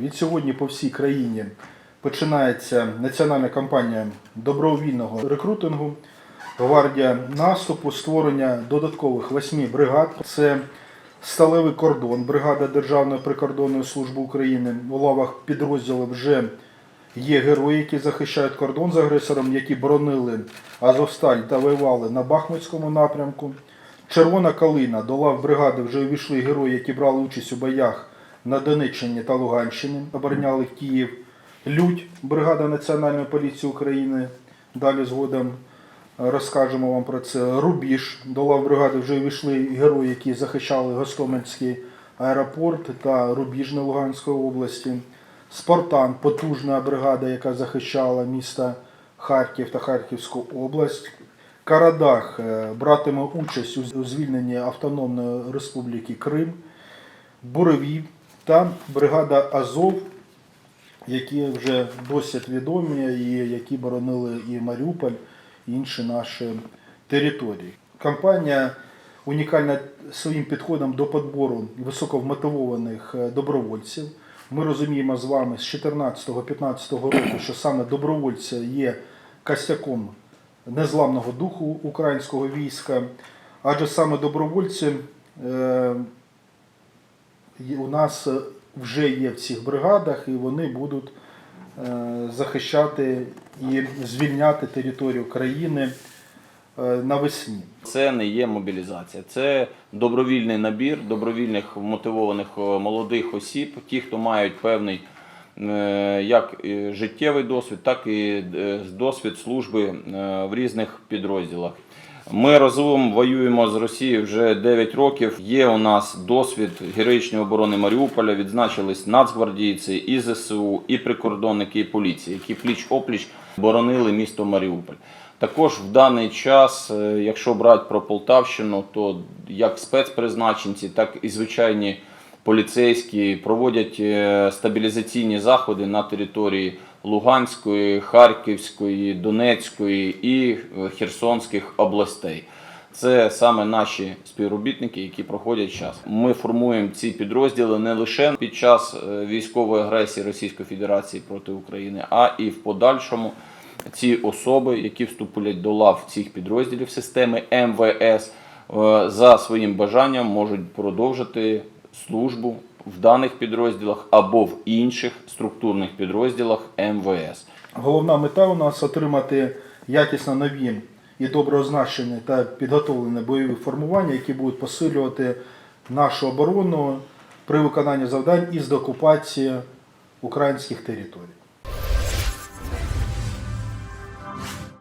Від сьогодні по всій країні починається національна кампанія добровільного рекрутингу, гвардія наступу, створення додаткових восьми бригад. Це сталевий кордон, бригада Державної прикордонної служби України. У лавах підрозділів вже є герої, які захищають кордон з агресором, які боронили Азовсталь та воювали на Бахмутському напрямку. Червона калина до лав бригади вже увійшли герої, які брали участь у боях на Донеччині та Луганщині, обороняли Київ. Людь, бригада Національної поліції України. Далі згодом розкажемо вам про це. Рубіж до лав бригади вже увійшли герої, які захищали Гостомельський аеропорт та Рубіжне Луганської області. Спартан, потужна бригада, яка захищала міста Харків та Харківську область. Карадах е, братиме участь у звільненні Автономної Республіки Крим, Буревій та бригада Азов, які вже досить відомі і які боронили і Маріуполь, і інші наші території. Кампанія унікальна своїм підходом до підбору високовмотивованих е, добровольців. Ми розуміємо з вами з 2014-2015 року, що саме добровольці є костяком незламного духу українського війська, адже саме добровольці е, у нас е, вже є в цих бригадах, і вони будуть е, захищати і звільняти територію країни е, навесні. Це не є мобілізація, це добровільний набір добровільних мотивованих молодих осіб, ті, хто мають певний як життєвий досвід, так і досвід служби в різних підрозділах. Ми разом воюємо з Росією вже 9 років. Є у нас досвід героїчної оборони Маріуполя. Відзначились нацгвардійці, і ЗСУ, і прикордонники, і поліції, які пліч опліч боронили місто Маріуполь. Також в даний час, е, якщо брати про Полтавщину, то як спецпризначенці, так і звичайні поліцейські проводять е, стабілізаційні заходи на території Луганської, Харківської, Донецької і е, Херсонських областей. Це саме наші співробітники, які проходять час. Ми формуємо ці підрозділи не лише під час е, військової агресії Російської Федерації проти України, а і в подальшому ці особи, які вступлять до лав цих підрозділів системи МВС, за своїм бажанням можуть продовжити службу в даних підрозділах або в інших структурних підрозділах МВС. Головна мета у нас отримати якісно нові і добре означені та підготовлені бойові формування, які будуть посилювати нашу оборону при виконанні завдань із деокупації українських територій.